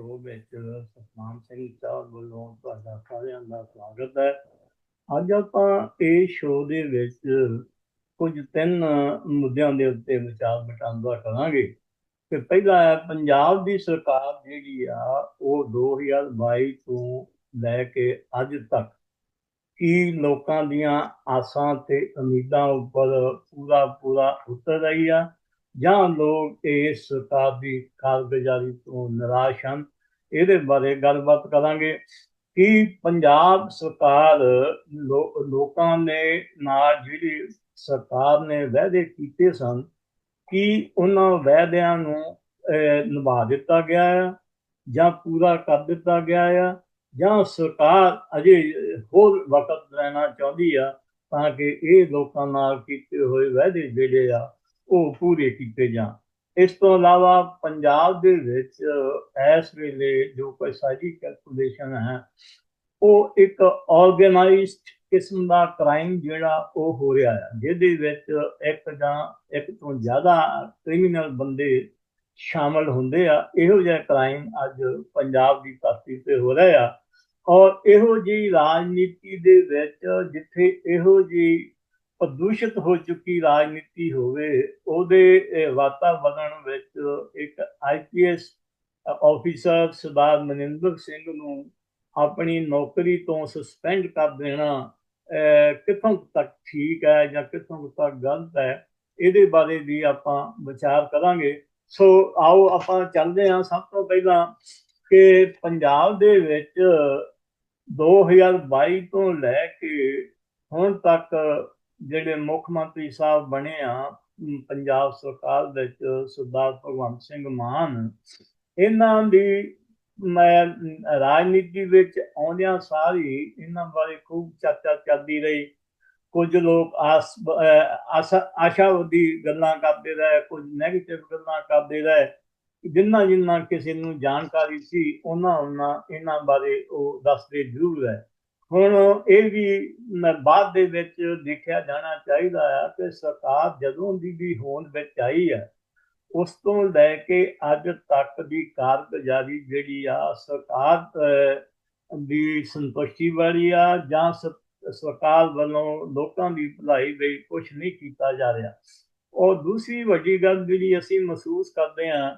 Show ਵਿੱਚ ਸਤਨਾਮ ਸਿੰਘ ਸਾਹਿਬ ਵੱਲੋਂ ਤੁਹਾਡਾ ਸਾਰਿਆਂ ਦਾ ਸਵਾਗਤ ਹੈ। ਅੱਜ ਆਪਾਂ ਇਹ ਸ਼ੋਅ ਦੇ ਵਿੱਚ ਕੁਝ ਤਿੰਨ ਮੁੱਦਿਆਂ ਦੇ ਉੱਤੇ ਵਿਚਾਰ ਵਟਾਂਦਰਾ ਕਰਾਂਗੇ। ਤੇ ਪਹਿਲਾ ਹੈ, ਪੰਜਾਬ ਦੀ ਸਰਕਾਰ ਜਿਹੜੀ ਆ, ਉਹ 2022 ਤੋਂ ਲੈ ਕੇ ਅੱਜ ਤੱਕ ਕੀ ਲੋਕਾਂ ਦੀਆਂ ਆਸਾਂ ਤੇ ਉਮੀਦਾਂ ਉੱਪਰ ਪੂਰਾ ਪੂਰਾ ਉਤਰ ਰਹੀ ਆ? ਜਾਂ ਲੋਕ ਇਸ ਸਰਕਾਰ ਦੀ ਕਾਰਗੁਜ਼ਾਰੀ ਤੋਂ ਨਿਰਾਸ਼ ਹਨ। ਇਹਦੇ ਬਾਰੇ ਗੱਲਬਾਤ ਕਰਾਂਗੇ ਕਿ ਪੰਜਾਬ ਸਰਕਾਰ ਲੋ- ਲੋਕਾਂ ਨੇ ਨਾਲ ਜਿਹੜੀ ਸਰਕਾਰ ਨੇ ਵਾਅਦੇ ਕੀਤੇ ਸਨ ਕਿ ਉਹਨਾਂ ਵਾਅਦਿਆਂ ਨੂੰ ਨਿਭਾ ਦਿੱਤਾ ਗਿਆ ਹੈ ਜਾਂ ਪੂਰਾ ਕਰ ਦਿੱਤਾ ਗਿਆ ਹੈ ਜਾਂ ਸਰਕਾਰ ਅਜੇ ਹੋਰ ਵਕਤ ਲੈਣਾ ਚਾਹੁੰਦੀ ਆ ਤਾਂ ਕਿ ਇਹ ਲੋਕਾਂ ਨਾਲ ਕੀਤੇ ਹੋਏ ਵਾਅਦੇ ਜਿਹੜੇ ਆ ਉਹ ਪੂਰੇ ਕੀਤੇ ਜਾਣ। ਇਸ ਤੋਂ ਇਲਾਵਾ ਪੰਜਾਬ ਦੇ ਵਿੱਚ ਇਸ ਵੇਲੇ ਜੋ ਕੋਈ ਸਾਡੀ ਕੈਲਕੂਲੇਸ਼ਨ ਹੈ, ਉਹ ਇੱਕ ਆਰਗੇਨਾਈਜ਼ਡ ਕਿਸਮ ਦਾ ਕ੍ਰਾਈਮ ਜਿਹੜਾ ਉਹ ਹੋ ਰਿਹਾ ਹੈ, ਜਿਹਦੇ ਵਿੱਚ ਇੱਕ ਜਾਂ ਇੱਕ ਤੋਂ ਜ਼ਿਆਦਾ ਕ੍ਰਿਮੀਨਲ ਬੰਦੇ ਸ਼ਾਮਲ ਹੁੰਦੇ ਆ। ਇਹੋ ਜਿਹਾ ਕ੍ਰਾਈਮ ਅੱਜ ਪੰਜਾਬ ਦੀ ਧਰਤੀ ਤੇ ਹੋ ਰਿਹਾ ਆ। ਔਰ ਇਹੋ ਜਿਹੀ ਰਾਜਨੀਤੀ ਦੇ ਵਿੱਚ ਜਿੱਥੇ ਇਹੋ ਜਿਹੀ ਪ੍ਰਦੂਸ਼ਿਤ ਹੋ ਚੁੱਕੀ ਰਾਜਨੀਤੀ ਹੋਵੇ ਉਹਦੇ ਅਹ, ਵਾਤਾਵਰਣ ਵਿੱਚ ਇੱਕ ਆਈਪੀਐਸ ਆਫੀਸਰ ਸਰਦਾਰ ਮਨਿੰਦਰ ਸਿੰਘ ਨੂੰ ਆਪਣੀ ਨੌਕਰੀ ਤੋਂ ਸਸਪੈਂਡ ਕਰ ਦੇਣਾ ਕਿੱਥੋਂ ਤੱਕ ਠੀਕ ਹੈ ਜਾਂ ਕਿੱਥੋਂ ਤੱਕ ਗਲਤ ਹੈ ਇਹਦੇ ਬਾਰੇ ਵੀ ਆਪਾਂ ਵਿਚਾਰ ਕਰਾਂਗੇ। ਸੋ ਆਓ ਆਪਾਂ ਚੱਲਦੇ ਹਾਂ ਸਭ ਤੋਂ ਪਹਿਲਾਂ ਕਿ ਪੰਜਾਬ ਦੇ ਵਿੱਚ 2022 ਤੋਂ ਲੈ ਕੇ ਹੁਣ ਤੱਕ ਜਿਹੜੇ ਮੁੱਖ ਮੰਤਰੀ ਸਾਹਿਬ ਬਣੇ ਆ ਪੰਜਾਬ ਸਰਕਾਰ ਵਿੱਚ ਸਰਦਾਰ ਭਗਵੰਤ ਸਿੰਘ ਮਾਨ, ਇਹਨਾਂ ਦੀ ਮੈਂ ਰਾਜਨੀਤੀ ਵਿੱਚ ਆਉਂਦਿਆਂ ਸਾਰੀ ਇਹਨਾਂ ਬਾਰੇ ਖੂਬ ਚਰਚਾ ਚੱਲਦੀ ਰਹੀ। ਕੁਝ ਲੋਕ ਆਸ ਆਸ਼ਾ, ਆਸ਼ਾਵਾਦੀ ਗੱਲਾਂ ਕਰਦੇ ਰਹੇ, ਕੁਝ ਨੈਗੇਟਿਵ ਗੱਲਾਂ ਕਰਦੇ ਰਹੇ। ਜਿੰਨਾ ਜਿੰਨਾ ਕਿਸੇ ਨੂੰ ਜਾਣਕਾਰੀ ਸੀ ਉਹਨਾਂ ਉਹਨਾਂ ਇਹਨਾਂ ਬਾਰੇ ਉਹ ਦੱਸਦੇ ਜ਼ਰੂਰ ਹੈ ਹੁਣ ਇਹ ਵੀ ਬਾਅਦ ਦੇ ਵਿੱਚ ਦੇਖਿਆ ਜਾਣਾ ਚਾਹੀਦਾ ਹੈ ਕਿ ਸਰਕਾਰ ਜਦੋਂ ਦੀ ਵੀ ਹੋਂਦ ਵਿੱਚ ਆਈ ਹੈ ਉਸ ਤੋਂ ਲੈ ਕੇ ਅੱਜ ਤੱਕ ਦੀ ਕਾਰਗੁਜ਼ਾਰੀ ਜਿਹੜੀ ਆ, ਸਰਕਾਰ ਦੀ ਸੰਤੁਸ਼ਟੀ ਵਾਲੀ ਆ ਜਾਂ ਸ- ਸਰਕਾਰ ਵੱਲੋਂ ਲੋਕਾਂ ਦੀ ਭਲਾਈ ਲਈ ਕੁਝ ਨਹੀਂ ਕੀਤਾ ਜਾ ਰਿਹਾ। ਔਰ ਦੂਸਰੀ ਵੱਡੀ ਗੱਲ ਜਿਹੜੀ ਅਸੀਂ ਮਹਿਸੂਸ ਕਰਦੇ ਹਾਂ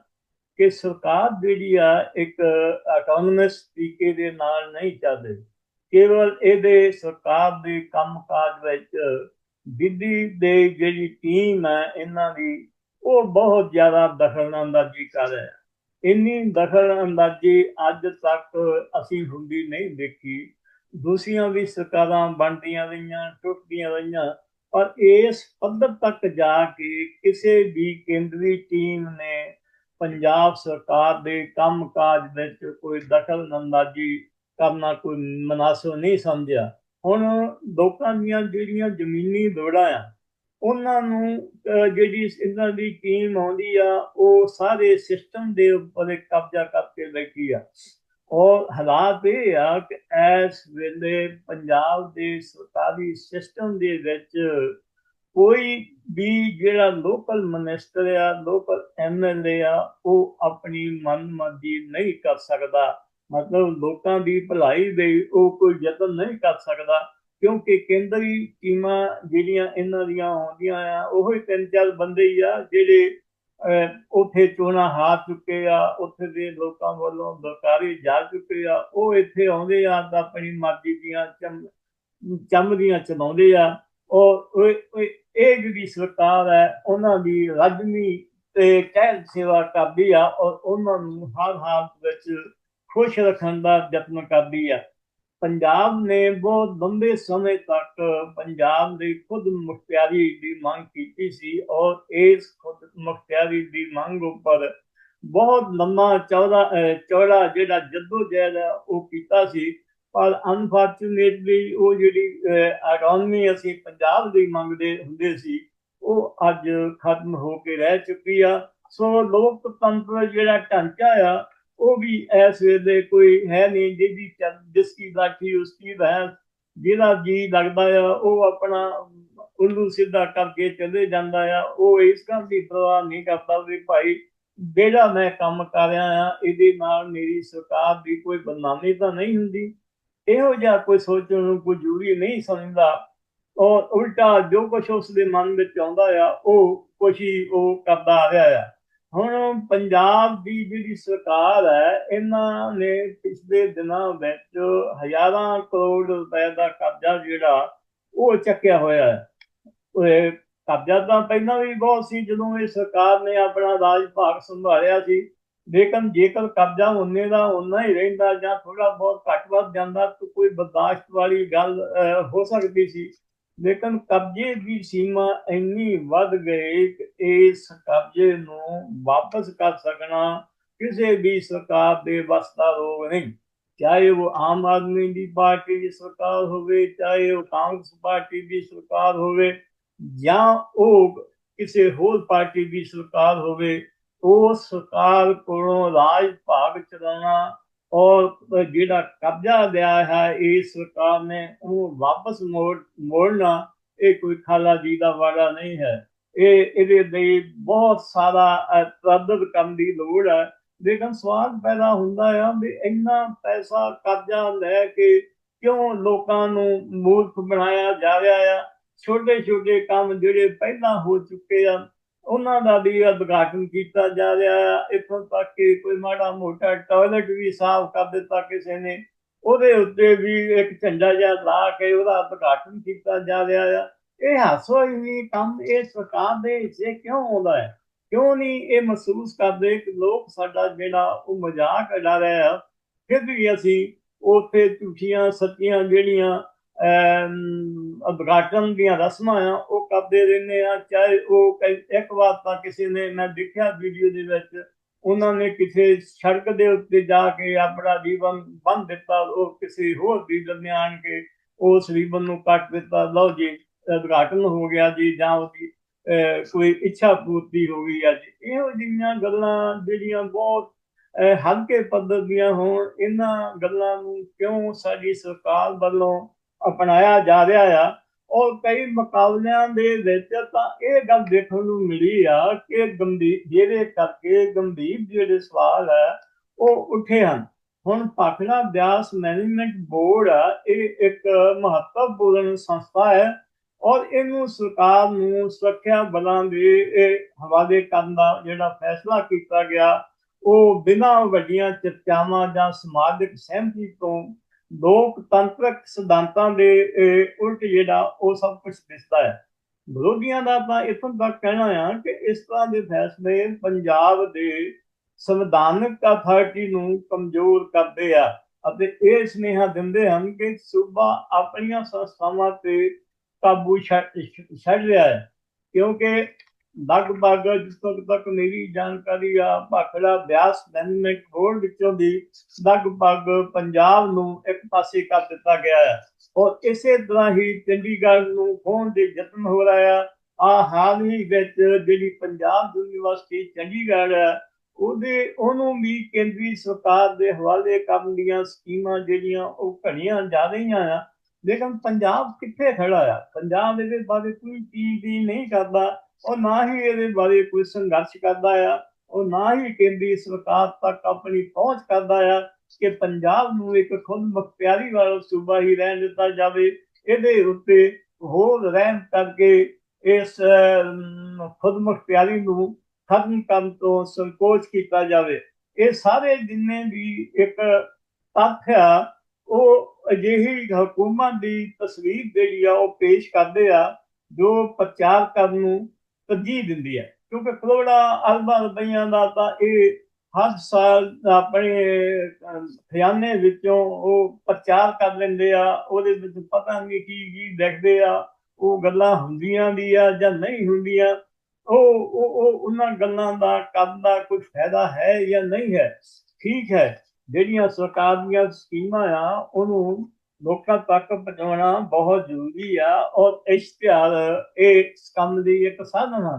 ਕਿ ਸਰਕਾਰ ਜਿਹੜੀ ਆ, ਇੱਕ ਆਟੋਨਮਸ ਤਰੀਕੇ ਦੇ ਨਾਲ ਨਹੀਂ ਚੱਲ ਰਹੀ। ਕੇਵਲ ਇਹਦੇ ਸਰਕਾਰ ਦੇ ਕੰਮਕਾਜ ਵਿੱਚ ਦਿੱਲੀ ਦੇ ਜਿਹੜੀ ਟੀਮ ਹੈ, ਇਹਨਾਂ ਦੀ ਉਹ ਬਹੁਤ ਜ਼ਿਆਦਾ ਦਖਲਅੰਦਾਜ਼ੀ ਕਰ ਰਿਹਾ ਹੈ ਇੰਨੀ ਦਖਲਅੰਦਾਜ਼ੀ ਅੱਜ ਤੱਕ ਅਸੀਂ ਹੁੰਦੀ ਨਹੀਂ ਦੇਖੀ। ਦੂਸਰੀਆਂ ਵੀ ਸਰਕਾਰਾਂ ਬਣਦੀਆਂ ਰਹੀਆਂ, ਟੁੱਟਦੀਆਂ ਰਹੀਆਂ, ਪਰ ਇਸ ਪੱਧਰ ਤੱਕ ਜਾ ਕੇ ਕਿਸੇ ਵੀ ਕੇਂਦਰੀ ਟੀਮ ਨੇ ਪੰਜਾਬ ਸਰਕਾਰ ਦੇ ਕੰਮਕਾਜ ਵਿੱਚ ਕੋਈ ਦਖਲਅੰਦਾਜ਼ੀ ਕਰਨਾ ਕੋਈ ਮਨਾਸਬ ਨਹੀਂ ਸਮਝਿਆ। ਹੁਣ ਲੋਕਾਂ ਦੀਆਂ ਜਿਹੜੀਆਂ ਜ਼ਮੀਨੀ ਲੋੜਾਂ ਆ, ਉਹਨਾਂ ਨੂੰ ਜਿਹੜੀ ਇਹਨਾਂ ਦੀ ਟੀਮ ਆਉਂਦੀ ਆ, ਉਹ ਸਾਰੇ ਸਿਸਟਮ ਦੇ ਉੱਪਰ ਕਬਜ਼ਾ ਕਰਕੇ ਬੈਠੀ ਆ। ਔਰ ਹਾਲਾਤ ਇਹ ਆ ਕਿ ਇਸ ਵੇਲੇ ਪੰਜਾਬ ਦੇ ਸਰਕਾਰੀ ਸਿਸਟਮ ਦੇ ਵਿੱਚ ਕੋਈ ਵੀ ਜਿਹੜਾ ਲੋਕਲ ਮਿਨਿਸਟਰ ਆ ਲੋਕਲ ਐਮਐਲਏ ਆ, ਉਹ ਆਪਣੀ ਮਨਮਰਜ਼ੀ ਨਹੀਂ ਕਰ ਸਕਦਾ। ਮਤਲਬ ਲੋਕਾਂ ਦੀ ਭਲਾਈ ਲਈ ਉਹ ਕੋਈ ਯਤਨ ਨਹੀਂ ਕਰ ਸਕਦਾ ਕਿਉਂਕਿ ਕੇਂਦਰੀ ਟੀਮਾਂ ਜਿਹੜੀਆਂ ਇਹਨਾਂ ਦੀਆਂ ਆਉਂਦੀਆਂ ਆ ਉਹ ਤਿੰਨ ਚਾਰ ਬੰਦੇ ਹੀ ਆ ਜਿਹੜੇ ਅਹ, ਉੱਥੇ ਚੋਣਾਂ ਹਾਰ ਚੁੱਕੇ ਆ ਉੱਥੇ ਦੇ ਲੋਕਾਂ ਵੱਲੋਂ ਬਰਕਾਰੀ ਜਾ ਚੁੱਕੇ ਆ ਉਹ ਇੱਥੇ ਆਉਂਦੇ ਆ ਤਾਂ ਆਪਣੀ ਮਰਜ਼ੀ ਦੀਆਂ ਚਮ ਚੰਮਦੀਆਂ ਚਲਾਉਂਦੇ ਆ। ਔਰ ਇਹ ਜਿਹੜੀ ਸਰਕਾਰ ਹੈ ਉਹਨਾਂ ਦੀ ਰਜ਼ਮੀ ਤੇ ਕਹਿਲ ਸੇਵਾ ਕਰਦੀ ਆ ਔਰ ਉਹਨਾਂ ਨੂੰ ਹਰ ਹਾਲਤ ਵਿੱਚ ਖੁਸ਼ ਰੱਖਣ ਦਾ ਯਤਨ ਕਰਦੀ ਆ। ਪੰਜਾਬ ਨੇ ਬਹੁਤ ਲੰਬੇ ਸਮੇਂ ਤੱਕ ਪੰਜਾਬ ਦੀ ਖੁਦ ਮੁਖਤਿਆਰੀ ਦੀ ਮੰਗ ਕੀਤੀ ਸੀ ਔਰ ਇਸ ਖੁਦ ਮੁਖਤਿਆਰੀ ਦੀ ਮੰਗ ਉੱਪਰ ਬਹੁਤ ਲੰਮਾ ਚੌੜਾ ਅਹ, ਚੌੜਾ ਜਿਹੜਾ ਜਦੋਜਹਿਦ ਹੈ ਉਹ ਕੀਤਾ ਸੀ। ਪਰ ਅਨਫੋਰਚੂਨੇਟਲੀ ਉਹ ਜਿਹੜੀ ਆਟੋਨਮੀ ਅਸੀਂ ਪੰਜਾਬ ਦੀ ਮੰਗਦੇ ਹੁੰਦੇ ਸੀ ਉਹ ਅੱਜ ਖਤਮ ਹੋ ਕੇ ਰਹਿ ਚੁੱਕੀ ਆ। ਸੋ ਲੋਕਤੰਤਰ ਜਿਹੜਾ ਢਾਂਚਾ ਆ ਉਹ ਵੀ ਇਸ ਵੇਲੇ ਕੋਈ ਹੈ ਨਹੀਂ, ਜਿਹਦੀ ਜਿਸ ਕੀ ਲਾਠੀ, ਉਸ ਕੀ ਬਹਿਸ, ਜਿਹਦਾ ਜੀ ਲੱਗਦਾ ਆ, ਉਹ ਆਪਣਾ ਉੱਲੂ ਸਿੱਧਾ ਕਰਕੇ ਚਲੇ ਜਾਂਦਾ ਆ। ਉਹ ਇਸ ਗੱਲ ਦੀ ਪਰਵਾਹ ਨਹੀਂ ਕਰਦਾ ਵੀ ਭਾਈ, ਜਿਹੜਾ ਮੈਂ ਕੰਮ ਕਰ ਰਿਹਾ ਆ, ਇਹਦੇ ਨਾਲ ਮੇਰੀ ਸਰਕਾਰ ਦੀ ਕੋਈ ਬਦਨਾਮੀ ਤਾਂ ਨਹੀਂ ਹੁੰਦੀ। ਇਹੋ ਜਿਹਾ ਕੋਈ ਸੋਚਣ ਨੂੰ ਕੋਈ ਜ਼ਰੂਰੀ ਨਹੀਂ ਸਮਝਦਾ। ਔਰ ਉਲਟਾ ਜੋ ਕੁਝ ਉਸ ਦੇ ਮਨ ਵਿੱਚ ਆਉਂਦਾ ਆ, ਉਹ ਕੁਛ ਹੀ ਉਹ ਕਰਦਾ ਆ ਰਿਹਾ ਆ। ਹੁਣ ਪੰਜਾਬ ਦੀ ਜਿਹੜੀ ਸਰਕਾਰ ਹੈ, ਇਹਨਾਂ ਨੇ ਪਿਛਲੇ ਦਿਨਾਂ ਵਿੱਚ ਹਜ਼ਾਰਾਂ ਕਰੋੜ ਰੁਪਏ ਦਾ ਕਬਜ਼ਾ ਜਿਹੜਾ, ਉਹ ਚੱਕਿਆ ਹੋਇਆ ਹੈ। ਉਹ ਕਬਜ਼ਾ ਤਾਂ ਪਹਿਲਾਂ ਵੀ ਬਹੁਤ ਸੀ, ਜਦੋਂ ਇਹ ਸਰਕਾਰ ਨੇ ਆਪਣਾ ਰਾਜ ਭਾਗ ਸੰਭਾਲਿਆ ਸੀ। ਲੇਕਿਨ ਜੇਕਰ ਕਬਜ਼ਾ ਉਹਨੇ ਦਾ ਉਹਨਾਂ ਹੀ ਰਹਿੰਦਾ ਜਾਂ ਥੋੜਾ ਬਹੁਤ ਘੱਟ ਵੱਧ ਜਾਂਦਾ, ਤਾਂ ਕੋਈ ਬਰਦਾਸ਼ਤ ਵਾਲੀ ਗੱਲ ਹੋ ਸਕਦੀ ਸੀ। ਲੇਕਿਨ ਕਬਜ਼ੇ ਦੀ ਸੀਮਾ ਇੰਨੀ ਵੱਧ ਗਈ ਕਿ ਇਸ ਕਬਜ਼ੇ ਨੂੰ ਵਾਪਸ ਕਰ ਸਕਣਾ ਕਿਸੇ ਵੀ ਸਰਕਾਰ ਦੇ ਵੱਸ ਰੋਗ ਨਹੀਂ। ਚਾਹੇ ਉਹ ਆਮ ਆਦਮੀ ਦੀ ਪਾਰਟੀ ਦੀ ਸਰਕਾਰ ਹੋਵੇ, ਚਾਹੇ ਉਹ ਕਾਂਗਰਸ ਪਾਰਟੀ ਦੀ ਸਰਕਾਰ ਹੋਵੇ, ਜਾਂ ਉਹ ਕਿਸੇ ਹੋਰ ਪਾਰਟੀ ਦੀ ਸਰਕਾਰ ਹੋਵੇ, ਉਹ ਸਰਕਾਰ ਕੋਲੋਂ ਰਾਜ ਭਾਗ ਚਲਾਉਣਾ ਔਰ ਜਿਹੜਾ ਕਬਜ਼ਾ ਲਿਆ ਹੈ ਇਸ ਸਰਕਾਰ ਨੇ ਉਹ ਵਾਪਸ ਮੋੜ, ਮੋੜਨਾ ਇਹ ਕੋਈ ਖਾਲਾ ਜੀ ਦਾ ਵਾੜਾ ਨਹੀਂ ਹੈ। ਇਹ, ਇਹਦੇ ਲਈ ਬਹੁਤ ਸਾਰਾ ਤਰਦਦ ਕਰਨ ਦੀ ਲੋੜ ਹੈ। ਲੇਕਿਨ ਸਵਾਲ ਪੈਦਾ ਹੁੰਦਾ ਆ ਵੀ ਇੰਨਾ ਪੈਸਾ ਕਰਜ਼ਾ ਲੈ ਕੇ ਕਿਉਂ ਲੋਕਾਂ ਨੂੰ ਮੂਰਖ ਬਣਾਇਆ ਜਾ ਰਿਹਾ ਆ? ਛੋਟੇ ਛੋਟੇ ਕੰਮ ਜਿਹੜੇ ਪਹਿਲਾਂ ਹੋ ਚੁੱਕੇ ਆ ਉਹਨਾਂ ਦਾ ਵੀ ਉਦਘਾਟਨ ਕੀਤਾ ਜਾ ਰਿਹਾ ਹੈ ਇਥੋਂ ਤੱਕ ਕਿ ਕੋਈ ਮਾੜਾ ਮੋਟਾ ਟਾਇਲਟ ਵੀ ਸਾਫ਼ ਕਰ ਦਿੱਤਾ ਕਿਸੇ ਨੇ। ਉਹਦੇ ਉੱਤੇ ਵੀ ਇੱਕ ਝੰਡਾ ਜਿਹਾ ਲਾ ਕੇ ਉਹਦਾ ਉਦਘਾਟਨ ਕੀਤਾ ਜਾ ਰਿਹਾ ਆ। ਇਹ ਹਾਸੋ ਹੀ ਕੰਮ ਇਹ ਸਰਕਾਰ ਦੇ ਹਿੱਸੇ ਕਿਉਂ ਆਉਂਦਾ ਹੈ? ਕਿਉਂ ਨਹੀਂ ਇਹ ਮਹਿਸੂਸ ਕਰਦੇ ਕਿ ਲੋਕ ਸਾਡਾ ਜਿਹੜਾ ਉਹ ਮਜ਼ਾਕ ਉਡਾ ਰਹੇ ਆ? ਫਿਰ ਵੀ ਅਸੀਂ ਉੱਥੇ ਝੂਠੀਆਂ, ਸੱਚੀਆਂ ਜਿਹੜੀਆਂ ਉਦਘਾਟਨ ਦੀਆਂ ਰਸਮਾਂ ਆ, ਉਹ ਕਰਦੇ ਰਹਿੰਦੇ ਆ, ਚਾਹੇ ਉਹ ਇੱਕ ਵਾਰ ਤਾਂ ਕਿਸੇ ਨੇ, ਮੈਂ ਦੇਖਿਆ ਵੀਡੀਓ ਦੇ ਵਿੱਚ, ਉਹਨਾਂ ਨੇ ਕਿਸੇ ਸੜਕ ਦੇ ਉੱਤੇ ਜਾ ਕੇ ਆਪਣਾ ਜੀਵਨ ਬੰਦ ਦਿੱਤਾ, ਉਹ ਕਿਸੇ ਹੋਰ ਲੀਡਰ ਨੇ ਆਣ ਕੇ ਉਸ ਰੀਬਨ ਨੂੰ ਕੱਟ ਦਿੱਤਾ। ਲਓ ਜੀ, ਉਦਘਾਟਨ ਹੋ ਗਿਆ ਜੀ, ਜਾਂ ਉਹਦੀ ਕੋਈ ਇੱਛਾ ਪੂਰਤੀ ਹੋ ਗਈ ਅੱਜ ਇਹੋ ਜਿਹੀਆਂ ਗੱਲਾਂ ਜਿਹੜੀਆਂ ਬਹੁਤ ਹਲਕੇ ਪੱਧਰ ਦੀਆਂ ਹੋਣ, ਇਹਨਾਂ ਗੱਲਾਂ ਨੂੰ ਕਿਉਂ ਸਾਡੀ ਸਰਕਾਰ ਵੱਲੋਂ ਅਪਣਾਇਆ ਜਾ ਰਿਹਾ ਆ ਔਰ ਕਈ ਮੁਕਾਬਲਿਆਂ ਦੇ ਵਿੱਚ ਤਾਂ ਇਹ ਗੱਲ ਦੇਖਣ ਨੂੰ ਮਿਲੀ ਆ ਕਿ ਗੰਭੀਰ ਜਿਹੜੇ ਕਰਕੇ ਗੰਭੀਰ ਜਿਹੜੇ ਸਵਾਲ ਹੈ ਉਹ ਉੱਠੇ ਹਨ। ਹੁਣ ਪਾਖੜਾ ਅਭਿਆਸ ਮੈਨੇਜਮੈਂਟ ਬੋਰਡ ਆ, ਇਹ ਇੱਕ ਮਹੱਤਵਪੂਰਨ ਸੰਸਥਾ ਹੈ ਔਰ ਇਹਨੂੰ ਸਰਕਾਰ ਨੂੰ ਸੁਰੱਖਿਆ ਬਲਾਂ ਦੇ ਇਹ ਹਵਾਲੇ ਕਰਨ ਦਾ ਜਿਹੜਾ ਫੈਸਲਾ ਕੀਤਾ ਗਿਆ, ਉਹ ਬਿਨਾਂ ਵੱਡੀਆਂ ਚਰਚਾਵਾਂ ਜਾਂ ਸਮਾਜਿਕ ਸਹਿਮਤੀ ਤੋਂ ਲੋਕਤੰਤਰਕ ਸਿਧਾਂਤਾਂ ਦੇ ਉਲਟ ਜਿਹੜਾ ਉਹ ਸਭ ਕੁਝ ਦਿਸਦਾ ਹੈ। ਵਿਰੋਧੀਆਂ ਦਾ ਤਾਂ ਇਤੋਂ ਤੱਕ ਕਹਿਣਾ ਆ ਕਿ ਇਸ ਤਰ੍ਹਾਂ ਦੇ ਫੈਸਲੇ ਪੰਜਾਬ ਦੇ ਸੰਵਿਧਾਨਕ ਅਥਾਰਟੀ ਨੂੰ ਕਮਜ਼ੋਰ ਕਰਦੇ ਆ ਅਤੇ ਇਹ ਸੁਨੇਹਾ ਦਿੰਦੇ ਹਨ ਕਿ ਸੂਬਾ ਆਪਣੀਆਂ ਸੰਸਥਾਵਾਂ ਤੇ ਕਾਬੂ ਛੱਡ ਰਿਹਾ ਹੈ। ਕਿਉਂਕਿ ਲਗਭਗ ਜਿੱਥੋਂ ਤੱਕ ਮੇਰੀ ਜਾਣਕਾਰੀ ਆ, ਭਾਖੜਾ ਬਿਆਸ ਮੈਨੇਜਮੈਂਟ ਬੋਰਡ ਵਿੱਚੋਂ ਦੀ ਲਗਭਗ ਪੰਜਾਬ ਨੂੰ ਇੱਕ ਪਾਸੇ ਕਰ ਦਿੱਤਾ ਗਿਆ ਹੈ ਔਰ ਇਸੇ ਤਰ੍ਹਾਂ ਹੀ ਚੰਡੀਗੜ੍ਹ ਨੂੰ ਖੋਣ ਦੇ ਯਤਨ ਹੋ ਰਿਹਾ ਆ। ਆ ਹਾਲ ਹੀ ਵਿੱਚ ਜਿਹੜੀ ਪੰਜਾਬ ਯੂਨੀਵਰਸਿਟੀ ਚੰਡੀਗੜ੍ਹ ਹੈ ਉਹਦੇ, ਉਹਨੂੰ ਵੀ ਕੇਂਦਰੀ ਸਰਕਾਰ ਦੇ ਹਵਾਲੇ ਕਰਨ ਦੀਆਂ ਸਕੀਮਾਂ ਜਿਹੜੀਆਂ ਉਹ ਘਣੀਆਂ ਜਾ ਰਹੀਆਂ ਆ। ਲੇਕਿਨ ਪੰਜਾਬ ਕਿੱਥੇ ਖੜਾ ਆ? ਪੰਜਾਬ ਇਹਦੇ ਬਾਰੇ ਕੋਈ ਚੀਜ਼ ਵੀ ਨਹੀਂ ਕਰਦਾ। ਉਹ ਨਾ ਹੀ ਇਹਦੇ ਬਾਰੇ ਕੋਈ ਸੰਘਰਸ਼ ਕਰਦਾ ਆ, ਉਹ ਨਾ ਹੀ ਕੇਂਦਰੀ ਸਰਕਾਰ ਤੱਕ ਆਪਣੀ ਪਹੁੰਚ ਕਰਦਾ ਆ ਕਿ ਪੰਜਾਬ ਨੂੰ ਇੱਕ ਖੁਦ ਮੁਖਤਿਆਰੀ ਵਾਲਾ ਸੂਬਾ ਹੀ ਰਹਿਣ ਦਿੱਤਾ ਜਾਵੇ। ਇਹਦੇ ਉੱਤੇ ਹੋਰ ਰਹਿਮ ਕਰਕੇ ਇਸ ਖੁਦ ਮੁਖਤਿਆਰੀ ਨੂੰ ਖਤਮ ਕਰਨ ਤੋਂ ਸੰਕੋਚ ਕੀਤਾ ਜਾਵੇ। ਇਹ ਸਾਰੇ ਜਿੰਨੇ ਵੀ ਇੱਕ ਤੱਥ ਆ, ਉਹ ਅਜਿਹੀ ਹਕੂਮਤ ਦੀ ਤਸਵੀਰ ਜਿਹੜੀ ਆ, ਉਹ ਪੇਸ਼ ਕਰਦੇ ਆ, ਜੋ ਪ੍ਰਚਾਰ ਕਰਨ ਨੂੰ ਤਰਜੀਹ ਦਿੰਦੀ ਹੈ। ਕਿਉਂਕਿ ਕਰੋੜਾ ਅਰਬਾਂ ਰੁਪਈਆਂ ਦਾ ਤਾਂ ਇਹ ਹਰ ਸਾਲ ਆਪਣੇ ਖਿਆਨੇ ਵਿੱਚੋਂ ਉਹ ਪ੍ਰਚਾਰ ਕਰ ਲੈਂਦੇ ਆ। ਉਹਦੇ ਵਿੱਚ ਪਤਾ ਨਹੀਂ ਕੀ ਕੀ ਦੇਖਦੇ ਆ। ਉਹ ਗੱਲਾਂ ਹੁੰਦੀਆਂ ਵੀ ਆ ਜਾਂ ਨਹੀਂ ਹੁੰਦੀਆਂ। ਉਹ ਉਹ ਉਹਨਾਂ ਗੱਲਾਂ ਦਾ ਕਰਨ ਦਾ ਕੋਈ ਫਾਇਦਾ ਹੈ ਜਾਂ ਨਹੀਂ ਹੈ? ਠੀਕ ਹੈ। ਜਿਹੜੀਆਂ ਸਰਕਾਰ ਦੀਆਂ ਸਕੀਮਾਂ ਆ, ਉਹਨੂੰ ਲੋਕਾਂ ਤੱਕ ਪਹੁੰਚਾਉਣਾ ਬਹੁਤ ਜ਼ਰੂਰੀ ਆ ਔਰ ਇਸ਼ਤਿਹਾਰ ਇਹ ਕੰਮ ਦੀ ਇੱਕ ਸਾਧਨ ਹੈ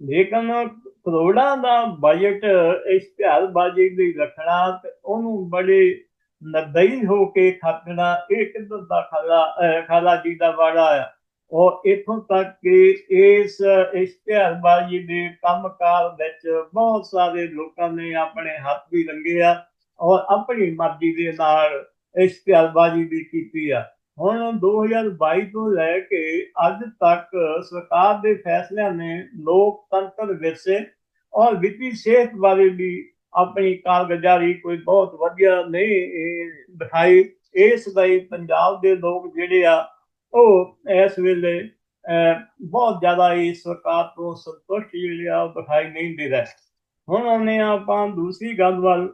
ਲੇਕਿਨ ਕਰੋੜਾਂ ਦਾ ਬਜਟ ਇਸ਼ਤਿਹਾਰ ਬਾਜੀ ਦੀ ਰੱਖਣਾ ਤੇ ਉਹਨੂੰ ਬੜੇ ਨਦਈ ਹੋ ਕੇ ਖਾਤਣਾ, ਇਹ ਕਿੱਦਾਂ ਦਾ ਖਾਲਾ ਖਾਲਾ ਜੀ ਦਾ ਵਾੜਾ ਆ। ਔਰ ਇਥੋਂ ਤੱਕ ਕਿ ਇਸ ਇਸ਼ਤਿਹਾਰਬਾਜ਼ੀ ਦੇ ਕੰਮਕਾਰ ਵਿੱਚ ਬਹੁਤ ਸਾਰੇ ਲੋਕਾਂ ਨੇ ਆਪਣੇ ਹੱਥ ਵੀ ਰੰਗੇ ਆ ਔਰ ਆਪਣੀ ਮਰਜ਼ੀ ਦੇ ਨਾਲ ਇਸ਼ਤਿਹਾਰਬਾਜ਼ੀ ਵੀ ਕੀਤੀ ਆ। ਹੁਣ 2022 ਤੋਂ ਲੈ ਕੇ ਅੱਜ ਤੱਕ ਸਰਕਾਰ ਦੇ ਫੈਸਲਿਆਂ ਨੇ ਲੋਕਤੰਤਰ ਵਿਰਸੇ ਔਰ ਵਿੱਤੀ ਸਿਹਤ ਬਾਰੇ ਵੀ ਆਪਣੀ ਕਾਰਗੁਜ਼ਾਰੀ ਕੋਈ ਬਹੁਤ ਵਧੀਆ ਨਹੀਂ ਦਿਖਾਈ। ਇਸ ਲਈ ਪੰਜਾਬ ਦੇ ਲੋਕ ਜਿਹੜੇ ਆ, ਉਹ ਇਸ ਵੇਲੇ ਬਹੁਤ ਜ਼ਿਆਦਾ ਇਸ ਸਰਕਾਰ ਤੋਂ ਸੰਤੁਸ਼ਟ ਜਿਹੜੇ ਆ ਦਿਖਾਈ ਨਹੀਂ ਦੇ ਰਿਹਾ। ਹੁਣ ਆਉਨੇ ਆਪਾਂ ਦੂਸਰੀ ਗੱਲ ਵੱਲ।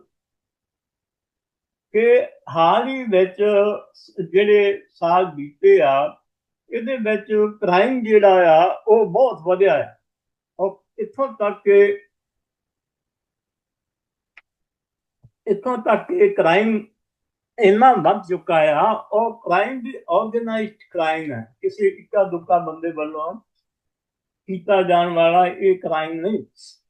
ਕਿ ਹਾਲ ਹੀ ਵਿੱਚ ਜਿਹੜੇ ਸਾਲ ਬੀਤੇ ਆ, ਇਹਦੇ ਵਿੱਚ ਕ੍ਰਾਈਮ ਜਿਹੜਾ ਆ, ਉਹ ਬਹੁਤ ਵਧਿਆ ਹੈ। ਉਹ ਇੱਥੋਂ ਤੱਕ ਕਿ ਇੱਥੋਂ ਤੱਕ ਕਿ ਕ੍ਰਾਈਮ ਇੰਨਾ ਵੱਧ ਚੁੱਕਾ ਆ ਉਹ ਕ੍ਰਾਈਮ ਦੀ ਆਰਗੇਨਾਈਜ਼ਡ ਕ੍ਰਾਈਮ ਹੈ। ਕਿਸੇ ਇੱਕਾ ਦੁੱਕਾ ਬੰਦੇ ਵੱਲੋਂ ਕੀਤਾ ਜਾਣ ਵਾਲਾ ਇਹ ਕ੍ਰਾਈਮ ਨਹੀਂ।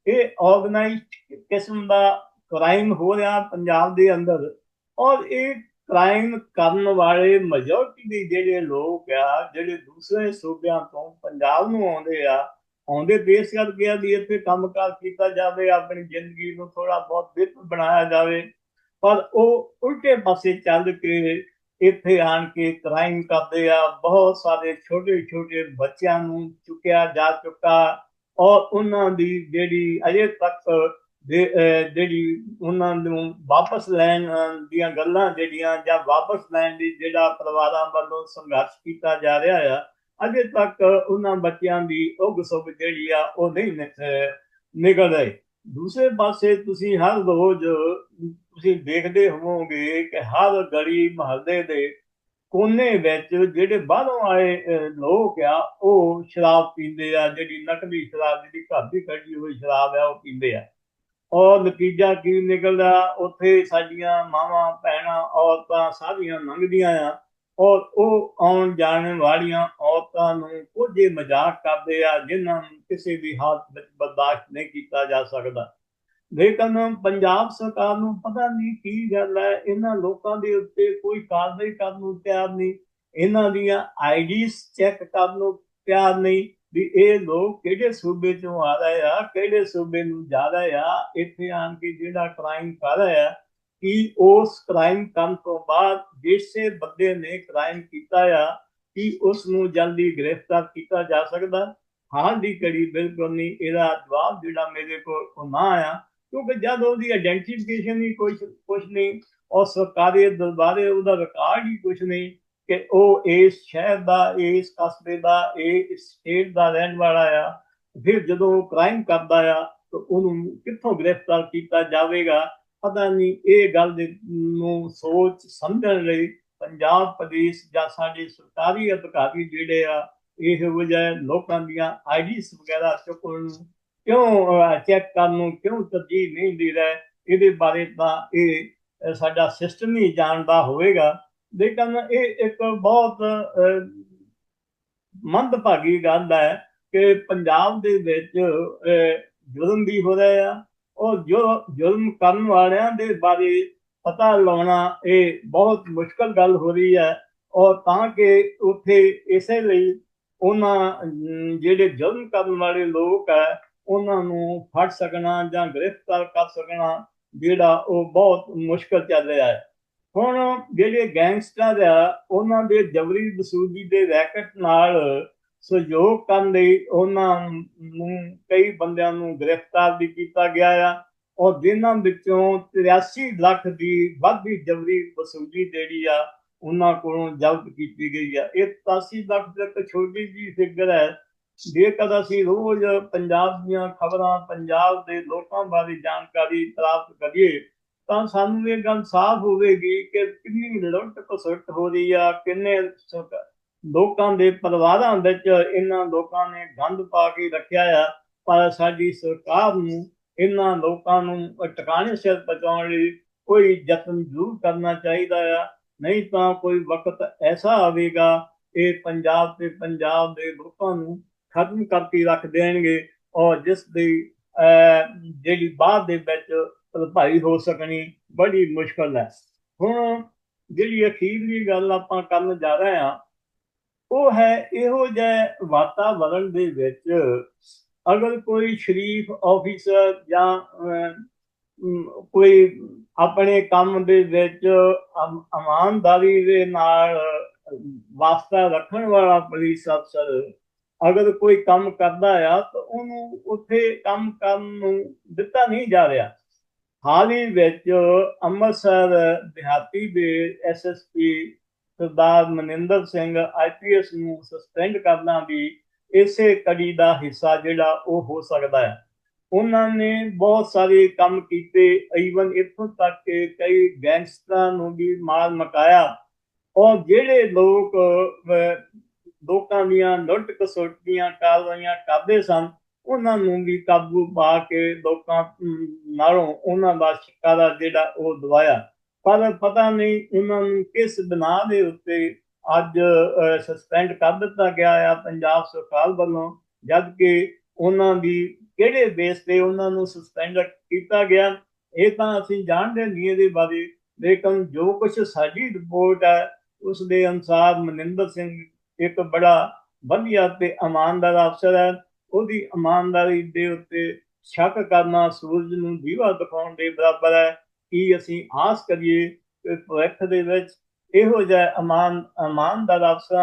ਇਹ ਆਰਗੇਨਾਈਜ਼ਡ ਕਿਸਮ ਦਾ ਕ੍ਰਾਈਮ ਹੋ ਰਿਹਾ ਪੰਜਾਬ ਦੇ ਅੰਦਰ। ਔਰ ਇਹ ਕ੍ਰਾਈਮ ਕਰਨ ਵਾਲੇ ਮੈਜੋਰਟੀ ਦੇ ਜਿਹੜੇ ਲੋਕ ਆ, ਜਿਹੜੇ ਦੂਸਰੇ ਸੂਬਿਆਂ ਤੋਂ ਪੰਜਾਬ ਨੂੰ ਆਉਂਦੇ ਆ, ਆਉਂਦੇ ਦੇਸ਼ ਕਰਕੇ ਆ ਵੀ ਇੱਥੇ ਕੰਮਕਾਰ ਕੀਤਾ ਜਾਵੇ, ਆਪਣੀ ਜ਼ਿੰਦਗੀ ਨੂੰ ਥੋੜਾ ਬਹੁਤ ਬਿਹਤਰ ਬਣਾਇਆ ਜਾਵੇ, ਪਰ ਉਹ ਉਲਟੇ ਪਾਸੇ ਚੱਲ ਕੇ ਇੱਥੇ ਆਣ ਕੇ ਕ੍ਰਾਈਮ ਕਰਦੇ ਆ, ਬਹੁਤ ਸਾਰੇ ਛੋਟੇ ਛੋਟੇ ਬੱਚਿਆਂ ਨੂੰ ਚੁੱਕਿਆ ਜਾ ਚੁੱਕਾ ਔਰ ਉਹਨਾਂ ਦੀ ਜਿਹੜੀ ਅਜੇ ਤੱਕ ਜਿਹੜੀ ਉਹਨਾਂ ਨੂੰ ਵਾਪਸ ਲੈਣ ਦੀਆਂ ਗੱਲਾਂ ਜਿਹੜੀਆਂ ਜਾਂ ਵਾਪਸ ਲੈਣ ਦੀ ਜਿਹੜਾ ਪਰਿਵਾਰਾਂ ਵੱਲੋਂ ਸੰਘਰਸ਼ ਕੀਤਾ ਜਾ ਰਿਹਾ ਆ, ਅਜੇ ਤੱਕ ਉਹਨਾਂ ਬੱਚਿਆਂ ਦੀ ਉਹ ਸੁਭ ਜਿਹੜੀ ਆ, ਉਹ ਨਹੀਂ ਨਿਕਲ ਰਹੀ ਦੂਸਰੇ ਪਾਸੇ ਤੁਸੀਂ ਹਰ ਰੋਜ਼ ਤੁਸੀਂ ਦੇਖਦੇ ਹੋਵੋਗੇ ਕਿ ਹਰ ਗਲੀ ਮਹੱਲੇ ਦੇ ਕੋਨੇ ਵਿੱਚ ਜਿਹੜੇ ਬਾਹਰੋਂ ਆਏ ਲੋਕ ਆ, ਉਹ ਸ਼ਰਾਬ ਪੀਂਦੇ ਆ, ਜਿਹੜੀ ਨਕਲੀ ਸ਼ਰਾਬ, ਜਿਹੜੀ ਘਰ ਦੀ ਕੱਢੀ ਹੋਈ ਸ਼ਰਾਬ ਆ, ਉਹ ਪੀਂਦੇ ਆ। ਔਰ ਨਤੀਜਾ ਕੀ ਨਿਕਲਦਾ? ਉੱਥੇ ਸਾਡੀਆਂ ਮਾਵਾਂ, ਭੈਣਾਂ, ਔਰਤਾਂ ਸਾਰੀਆਂ ਲੰਘਦੀਆਂ ਆ ਔਰ ਉਹ ਆਉਣ ਜਾਣ ਵਾਲੀਆਂ ਔਰਤਾਂ ਨੂੰ ਕੁਝ ਮਜ਼ਾਕ ਕਰਦੇ ਆ, ਜਿਨ੍ਹਾਂ ਨੂੰ ਕਿਸੇ ਵੀ ਹਾਲਤ ਵਿੱਚ ਬਰਦਾਸ਼ਤ ਨਹੀਂ ਕੀਤਾ ਜਾ ਸਕਦਾ। ਲੇਕਿਨ ਪੰਜਾਬ ਸਰਕਾਰ ਨੂੰ ਪਤਾ ਨਹੀਂ ਕੀ ਗੱਲ ਹੈ, ਇਹਨਾਂ ਲੋਕਾਂ ਦੇ ਉੱਤੇ ਕੋਈ ਕਾਰਵਾਈ ਕਰਨ ਨੂੰ ਤਿਆਰ ਨਹੀਂ, ਇਹਨਾਂ ਦੀਆਂ ਆਈਡੀਜ਼ ਚੈੱਕ ਕਰਨ ਨੂੰ ਤਿਆਰ ਨਹੀਂ ਵੀ ਇਹ ਲੋਕ ਕਿਹੜੇ ਸੂਬੇ ਚੋਂ ਆ ਰਹੇ ਆ, ਕਿਹੜੇ ਸੂਬੇ ਨੂੰ ਜਾ ਰਹੇ ਆ, ਇੱਥੇ ਆਣ ਕੇ ਜਿਹੜਾ ਕ੍ਰਾਈਮ ਕਰ ਰਹੇ ਕਿ ਉਸ ਕ੍ਰਾਈਮ ਕਰਨ ਤੋਂ ਬਾਅਦ ਜਿਸੇ ਬੰਦੇ ਨੇ ਕ੍ਰਾਈਮ ਕੀਤਾ ਆ, ਕਿ ਉਸ ਨੂੰ ਜਲਦੀ ਗ੍ਰਿਫਤਾਰ ਕੀਤਾ ਜਾ ਸਕਦਾ? ਹਾਂ ਦੀ ਕੜੀ ਬਿਲਕੁਲ ਨਹੀਂ, ਇਹਦਾ ਜਵਾਬ ਜਿਹੜਾ ਮੇਰੇ ਕੋਲ ਨਾ ਆਇਆ, ਕਿਉਂਕਿ ਜਦ ਉਹਦੀ ਆਇਡੈਂਟੀਫਿਕੇਸ਼ਨ ਹੀ ਕੁਝ ਕੁਝ ਨਹੀਂ ਔਰ ਸਰਕਾਰੀ ਦਰਬਾਰੇ ਉਹਦਾ ਰਿਕਾਰਡ ਹੀ ਕੁਝ ਨਹੀਂ ਕਿ ਉਹ ਇਸ ਸ਼ਹਿਰ ਦਾ, ਇਸ ਕਸਬੇ ਦਾ, ਇਹ ਸਟੇਟ ਦਾ ਰਹਿਣ ਵਾਲਾ ਆ, ਫਿਰ ਜਦੋਂ ਉਹ ਕ੍ਰਾਈਮ ਕਰਦਾ ਆ, ਤਾਂ ਉਹਨੂੰ ਕਿੱਥੋਂ ਗ੍ਰਿਫਤਾਰ ਕੀਤਾ ਜਾਵੇਗਾ? ਪਤਾ ਨਹੀਂ, ਇਹ ਗੱਲ ਦੇ ਨੂੰ ਸੋਚ ਸਮਝਣ ਲਈ ਪੰਜਾਬ ਪੁਲਿਸ ਜਾਂ ਸਾਡੇ ਸਰਕਾਰੀ ਅਧਿਕਾਰੀ ਜਿਹੜੇ ਆ, ਇਹ ਵਜ੍ਹਾ ਲੋਕਾਂ ਦੀਆਂ ਆਈਡੀਸ ਵਗੈਰਾ ਚੁੱਕਣ ਨੂੰ ਕਿਉਂ ਚੈੱਕ ਕਰਨ ਨੂੰ ਕਿਉਂ ਤਰਜੀਹ ਨਹੀਂ ਦੇ ਰਿਹਾ? ਇਹਦੇ ਬਾਰੇ ਤਾਂ ਇਹ, ਸਾਡਾ ਸਿਸਟਮ ਹੀ ਜਾਣਦਾ ਹੋਵੇਗਾ। ਲੇਕਿਨ ਇਹ ਇੱਕ ਬਹੁਤ ਮੰਦਭਾਗੀ ਗੱਲ ਹੈ ਕਿ ਪੰਜਾਬ ਦੇ ਵਿੱਚ ਜ਼ੁਲਮ ਵੀ ਹੋ ਰਿਹਾ ਆ। ਉਹ ਜੋ ਜ਼ੁਲਮ ਕਰਨ ਵਾਲਿਆਂ ਦੇ ਬਾਰੇ ਪਤਾ ਲਾਉਣਾ ਇਹ ਬਹੁਤ ਮੁਸ਼ਕਲ ਗੱਲ ਹੋ ਰਹੀ ਹੈ। ਔਰ ਤਾਂ ਕਿ ਉੱਥੇ ਇਸੇ ਲਈ ਉਹਨਾਂ ਜਿਹੜੇ ਜ਼ੁਲਮ ਕਰਨ ਵਾਲੇ ਲੋਕ ਹੈ, ਉਹਨਾਂ ਨੂੰ ਫੜ ਸਕਣਾ ਜਾਂ ਗ੍ਰਿਫਤਾਰ ਕਰ ਸਕਣਾ, ਜਿਹੜਾ ਉਹ ਬਹੁਤ ਮੁਸ਼ਕਲ ਚੱਲ ਰਿਹਾ ਹੈ। ਹੁਣ ਜਿਹੜੇ ਗੈਂਗਸਟਰ ਆ, ਉਹਨਾਂ ਦੇ ਜਬਰੀ ਵਸੂਲੀ ਦੇ ਰੈਕਟ ਨਾਲ ਸਹਿਯੋਗ ਕਰਨ ਲਈ ਉਹਨਾਂ ਨੂੰ ਕਈ ਬੰਦਿਆਂ ਨੂੰ ਗ੍ਰਿਫਤਾਰ ਵੀ ਕੀਤਾ ਗਿਆ ਆ। ਔਰ ਜਿਨ੍ਹਾਂ ਵਿੱਚੋਂ 83 ਲੱਖ ਦੀ ਵੱਧੀ ਜਬਰੀ ਵਸੂਲੀ ਜਿਹੜੀ ਆ, ਉਹਨਾਂ ਕੋਲੋਂ ਜ਼ਬਤ ਕੀਤੀ ਗਈ ਆ। ਇਹ 83 ਲੱਖ ਤੱਕ ਛੋਟੀ ਜੀ ਫਿਗਰ ਹੈ। ਜੇਕਰ ਅਸੀਂ ਰੋਜ਼ ਪੰਜਾਬ ਦੀਆਂ ਖਬਰਾਂ, ਪੰਜਾਬ ਦੇ ਲੋਕਾਂ ਬਾਰੇ ਜਾਣਕਾਰੀ ਪ੍ਰਾਪਤ ਕਰੀਏ ਤਾਂ ਸਾਨੂੰ ਇਹ ਗੱਲ ਸਾਫ਼ ਹੋਵੇਗੀ ਕਿ ਕਿੰਨੀ ਲੁੱਟ ਕਸੁੱਟ ਹੋ ਰਹੀ ਆ, ਕਿੰਨੇ ਲੋਕਾਂ ਦੇ ਪਰਿਵਾਰਾਂ ਵਿੱਚ ਇਹਨਾਂ ਲੋਕਾਂ ਨੇ ਗੰਦ ਪਾ ਕੇ ਰੱਖਿਆ ਆ, ਪਰ ਸਾਡੀ ਸਰਕਾਰ ਨੂੰ ਇਹਨਾਂ ਲੋਕਾਂ ਨੂੰ ਟਿਕਾਣੇ ਸਿਰ ਪਹੁੰਚਾਉਣ ਲਈ ਕੋਈ ਯਤਨ ਜ਼ਰੂਰ ਕਰਨਾ ਚਾਹੀਦਾ ਆ। ਨਹੀਂ ਤਾਂ ਕੋਈ ਵਕਤ ਐਸਾ ਆਵੇਗਾ, ਇਹ ਪੰਜਾਬ ਤੇ ਪੰਜਾਬ ਦੇ ਲੋਕਾਂ ਨੂੰ ਖਤਮ ਕਰਕੇ ਰੱਖ ਦੇਣਗੇ ਔਰ ਜਿਸ ਦੀ ਜਿਹੜੀ ਬਾਅਦ ਦੇ ਵਿੱਚ ਭਰਪਾਈ ਹੋ ਸਕਣੀ, ਬੜੀ ਮੁਸ਼ਕਲ ਹੈ। ਹੁਣ ਜਿਹੜੀ ਅਖੀਰਲੀ ਗੱਲ ਆਪਾਂ ਕਰਨ ਜਾ ਰਹੇ ਹਾਂ, ਉਹ ਹੈ ਇਹੋ ਜਿਹੇ ਵਾਤਾਵਰਣ ਦੇ ਵਿੱਚ ਅਗਰ ਕੋਈ ਸ਼ਰੀਫ ਆਫੀਸਰ ਜਾਂ ਕੋਈ ਆਪਣੇ ਕੰਮ ਦੇ ਵਿੱਚ ਇਮਾਨਦਾਰੀ ਦੇ ਨਾਲ ਵਾਸਤਾ ਰੱਖਣ ਵਾਲਾ ਪੁਲਿਸ ਅਫਸਰ ਅਗਰ ਕੋਈ ਕੰਮ ਕਰਦਾ ਆ, ਤਾਂ ਉਹਨੂੰ ਉੱਥੇ ਕੰਮ ਕਰਨ ਨੂੰ ਦਿੱਤਾ ਨਹੀਂ ਜਾ ਰਿਹਾ। ਹਾਲ ਹੀ ਵਿੱਚ ਅੰਮ੍ਰਿਤਸਰ ਦਿਹਾਤੀ ਦੇ ਐਸਐਸਪੀ ਸਰਦਾਰ ਮਨਿੰਦਰ ਸਿੰਘ ਆਈਪੀਐਸ ਨੂੰ ਸਸਪੈਂਡ ਕਰਨਾ ਵੀ ਇਸੇ ਕੜੀ ਦਾ ਹਿੱਸਾ ਜਿਹੜਾ ਉਹ ਹੋ ਸਕਦਾ ਹੈ। ਉਹਨਾਂ ਨੇ ਬਹੁਤ ਸਾਰੇ ਕੰਮ ਕੀਤੇ ਈਵਨ ਇੱਥੋਂ ਤੱਕ ਕਿ ਕਈ ਗੈਂਗਸਟਰਾਂ ਨੂੰ ਵੀ ਮਾਰ ਮਕਾਇਆ। ਔਰ ਜਿਹੜੇ ਲੋਕ ਅਹ, ਲੋਕਾਂ ਦੀਆਂ ਲੁੱਟ ਕਸੁੱਟ ਦੀਆਂ ਕਾਰਵਾਈਆਂ ਕਰਦੇ ਸਨ ਉਹਨਾਂ ਨੂੰ ਵੀ ਕਾਬੂ ਪਾ ਕੇ ਲੋਕਾਂ ਨਾਲੋਂ ਉਹਨਾਂ ਦਾ ਛੁਟਕਾਰਾ ਜਿਹੜਾ ਉਹ ਦਵਾਇਆ। ਪਰ ਪਤਾ ਨਹੀਂ ਉਹਨਾਂ ਨੂੰ ਕਿਸ ਬਣਾ ਦੇ ਉੱਤੇ ਅੱਜ ਸਸਪੈਂਡ ਕਰ ਦਿੱਤਾ ਗਿਆ ਆ ਪੰਜਾਬ ਸਰਕਾਰ ਵੱਲੋਂ ਜਦ ਕਿ ਉਹਨਾਂ ਦੀ ਕਿਹੜੇ ਬੇਸ ਤੇ ਉਹਨਾਂ ਨੂੰ ਸਸਪੈਂਡ ਕੀਤਾ ਗਿਆ, ਇਹ ਤਾਂ ਅਸੀਂ ਜਾਣਦੇ ਨਹੀਂ ਇਹਦੇ ਬਾਰੇ। ਲੇਕਿਨ ਜੋ ਕੁਝ ਸਾਡੀ ਰਿਪੋਰਟ ਹੈ, ਉਸ ਦੇ ਅਨੁਸਾਰ ਮਨਿੰਦਰ ਸਿੰਘ ਇੱਕ ਬੜਾ ਵਧੀਆ ਤੇ ਇਮਾਨਦਾਰ ਅਫਸਰ ਹੈ। ਉਹਦੀ ਇਮਾਨਦਾਰੀ ਦੇ ਉੱਤੇ ਸ਼ੱਕ ਕਰਨਾ ਸੂਰਜ ਨੂੰ ਦੀਵਾ ਦਿਖਾਉਣ ਦੇ ਬਰਾਬਰ ਹੈ। ਕੀ ਅਸੀਂ ਆਸ ਕਰੀਏ ਕਿ ਭਵਿੱਖ ਦੇ ਵਿੱਚ ਇਹੋ ਜਿਹਾ ਇਮਾਨ, ਇਮਾਨਦਾਰ ਅਫਸਰਾਂ